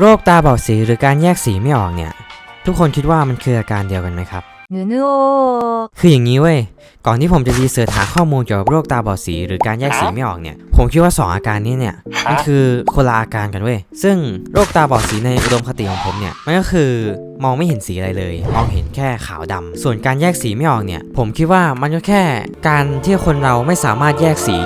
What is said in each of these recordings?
โรคตาบอดสีหรือการแยกสีไม่ออกเนี่ย ทุกคนคิดว่ามันคืออาการเดียวกันไหมครับหนูนูคืออย่างนี้เว้ย ก่อนที่ผมจะรีเสิร์ชหาข้อมูลเกี่ยวกับโรคตาบอดสีหรือการแยกสีไม่ออกเนี่ย ผมคิดว่า 2 อาการนี้เนี่ยมันคือคนละอาการกันเว้ย ซึ่งโรคตาบอดสีในอุดมคติของผมเนี่ย มันก็คือมองไม่เห็นสีอะไรเลย มองเห็นแค่ขาวดำ ส่วนการแยกสีไม่ออกเนี่ย ผมคิดว่ามันก็แค่การที่คนเราไม่สามารถแยกสี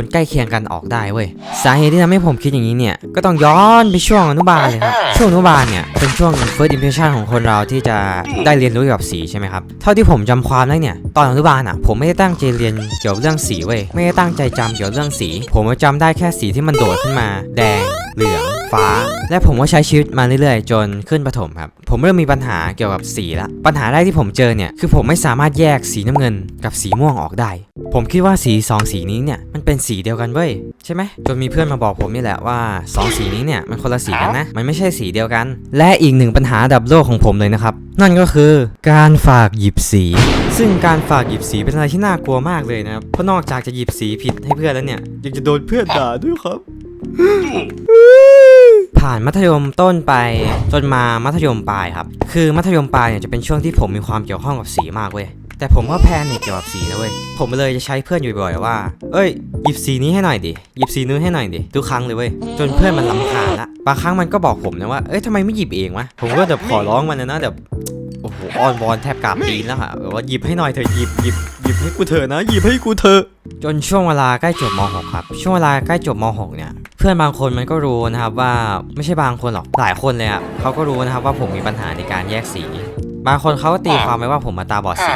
นใกล้เคียงกันออกได้เว้ยสาเหตุที่ทำให้ผมคิดอย่างนี้เนี่ยก็ต้องย้อนไปช่วงอนุบาลเลยครับช่วงอนุบาลเนี่ยเป็นช่วง first impression ของคนเราที่จะได้เรียนรู้เกี่ยวกับสีใช่ไหมครับเท่าที่ผมจำความได้เนี่ยตอนอนุบาลอะผมไม่ได้ตั้งใจเรียนเกี่ยวกับเรื่องสีเว้ยไม่ได้ตั้งใจจำเกี่ยวกับเรื่องสี ผมก็จำได้แค่สีที่มันโดดขึ้นมา แดงเหลือง ฟ้า และผมก็ใช้ชีวิตมาเรื่อยๆ จนขึ้นประถมครับ ผมเริ่มมีปัญหาเกี่ยวกับสีละ ปัญหาแรกที่ผมเจอเนี่ย คือผมไม่สามารถแยกสีน้ำเงินกับสีม่วงออกได้ ผมคิดว่าสีสองสีนี้เนี่ย มันเป็นสีเดียวกันเว้ย ใช่ไหม จนมีเพื่อนมาบอกผมนี่แหละว่าสองสีนี้เนี่ยมันคนละสีกันนะ มันไม่ใช่สีเดียวกัน และอีกหนึ่งปัญหาอันดับโลกของผมเลยนะครับ นั่นก็คือการฝากหยิบสี ซึ่งการฝากหยิบสีเป็นอะไรที่น่ากลัวมากเลยนะครับ เพราะนอกจากจะหยิบสีผิดให้เพื่อนแล้วเนี่ยยังจะโดนเพื่อนด่าด้วยครับ ผ่านมัธยมต้นไปจนมามัธยมปลายครับ คือมัธยมปลายเนี่ยจะเป็นช่วงที่ผมมีความเกี่ยวข้องกับสีมากเว้ยแต่ผมก็แพนิคเกี่ยวกับสีนะเว้ย ผมเลยจะใช้เพื่อนอยู่บ่อยๆว่า เอ้ย หยิบสีนี้ให้หน่อยดิ หยิบสีนู้นให้หน่อยดิ ทุกครั้งเลยเว้ย จนเพื่อนมันลำคาญละ บางครั้งมันก็บอกผมนะว่า เอ้ยทำไมไม่หยิบเองวะ ผมก็แบบขอร้องมันนะนะแบบ โอ้โห อ้อนวอนแทบกราบตีนแล้วค่ะแบบว่าหยิบให้หน่อยเถอะหยิบหยิบ ยิบให้กูเถอะนะหยิบให้กูเถอะจนช่วงเวลาใกล้จบม .6 ครับ ช่วงเวลาใกล้จบม .6 เนี่ย เพื่อนบางคนมันก็รู้นะครับว่าไม่ใช่บางคนหรอกหลายคนเลยอะเขาก็รู้นะครับว่าผมมีปัญหาในการแยกสี บางคนเขาก็ตีความไว้ว่าผมมาตาบอดสี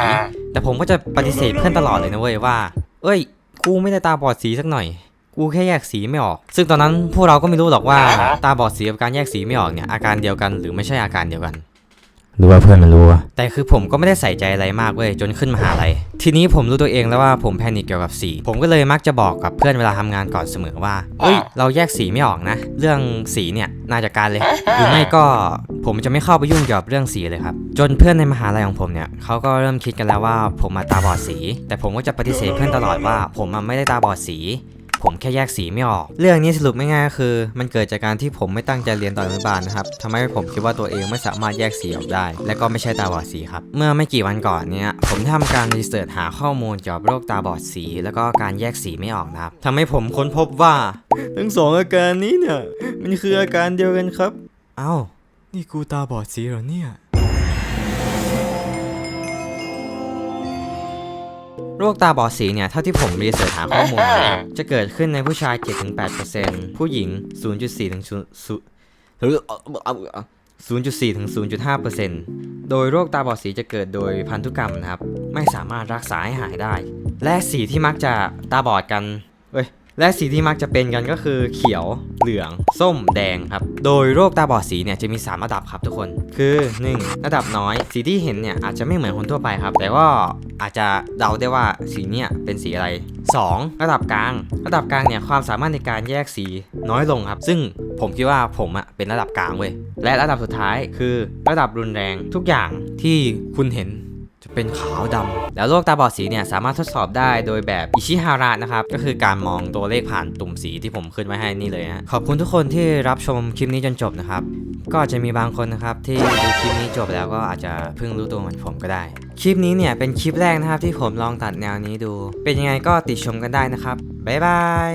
แต่ผมก็จะปฏิเสธเพื่อนตลอดเลยนะเว้ยว่า เอ้ย กูไม่ได้ตาบอดสีสักหน่อยกูแค่แยกสีไม่ออก ซึ่งตอนนั้นพวกเราก็ไม่รู้หรอกว่าตาบอดสีกับการแยกสีไม่ออกเนี่ยอาการเดียวกันหรือไม่ใช่อาการเดียวกัน หรือว่าเพื่อนมันรู้อะแต่คือผมก็ไม่ได้ใส่ใจอะไรมากเว้ยจนขึ้นมหาลัยทีนี้ผมรู้ตัวเองแล้วว่าผมแพนิคเกี่ยวกับสี ผมก็เลยมักจะบอกกับเพื่อนเวลาทำงานก่อนเสมอว่าเอ้ยเราแยกสีไม่ออกนะ เรื่องสีเนี่ยน่าจะการเลย หรือไม่ก็ผมจะไม่เข้าไปยุ่งเกี่ยวกับเรื่องสีเลยครับ จนเพื่อนในมหาลัยของผมเนี่ยเขาก็เริ่มคิดกันแล้วว่าผมมาตาบอดสี แต่ผมก็จะปฏิเสธเพื่อนตลอดว่า ผมไม่ได้ตาบอดสี ผมแค่แยกสีไม่ออก เรื่องนี้สรุปไม่ง่ายก็คือ มันเกิดจากการที่ผมไม่ตั้งใจเรียนตอนอนุบาลนะครับทำให้ผมคิดว่าตัวเองไม่สามารถแยกสีออกได้ และก็ไม่ใช่ตาบอดสีครับ เมื่อไม่กี่วันก่อนเนี่ยผมได้ทำการรีเสิร์ชหาข้อมูลเกี่ยวกับโรคตาบอดสี แล้วก็การแยกสีไม่ออกนะครับทำให้ผมค้นพบว่า ทั้งสองอาการนี้เนี่ยมันคืออาการเดียวกันครับ เอ้า นี่กูตาบอดสีเหรอเนี่ย โรคตาบอดสีเนี่ยเท่าที่ผมรีเสิร์ชหาข้อมูลมาเนี่ยจะเกิดขึ้นในผู้ชาย 7-8%ผู้หญิง 0.4ถึง0หรือ0.4ถึง0.5%โดยโรคตาบอดสีจะเกิดโดยพันธุกรรมนะครับ ไม่สามารถรักษาให้หายได้ และสีที่มักจะตาบอดกันเอ้ยและสีที่มักจะเป็นกันก็คือเขียว เหลือง ส้ม แดงครับ โดยโรคตาบอดสีเนี่ยจะมี 3 ระดับครับทุกคน คือ 1. ระดับน้อย สีที่เห็นเนี่ยอาจจะไม่เหมือนคนทั่วไปครับ แต่ก็ อาจจะเดาได้ว่าสีเนี่ยเป็นสีอะไร 2. ระดับกลาง ระดับกลางเนี่ยความสามารถในการแยกสีน้อยลงครับ ซึ่งผมคิดว่าผมอะเป็นระดับกลางเว้ยและระดับสุดท้ายคือระดับรุนแรงทุกอย่างที่คุณเห็น เป็นขาวดำแล้วโรคตาบอดสีเนี่ยสามารถทดสอบได้โดยแบบอิชิฮาระนะครับ ก็คือการมองตัวเลขผ่านตุ่มสีที่ผมขึ้นไว้ให้นี่เลยฮะขอบคุณทุกคนที่รับชมคลิปนี้จนจบนะครับ ก็จจะมีบางคนนะครับที่ดูคลิปนี้จบแล้วก็อาจจะเพิ่งรู้ตัวเหมือนผมก็ได้ คลิปนี้เนี่ยเป็นคลิปแรกนะครับที่ผมลองตัดแนวนี้ดู เป็นยังไงก็ติชมกันได้นะครับบ๊ายบาย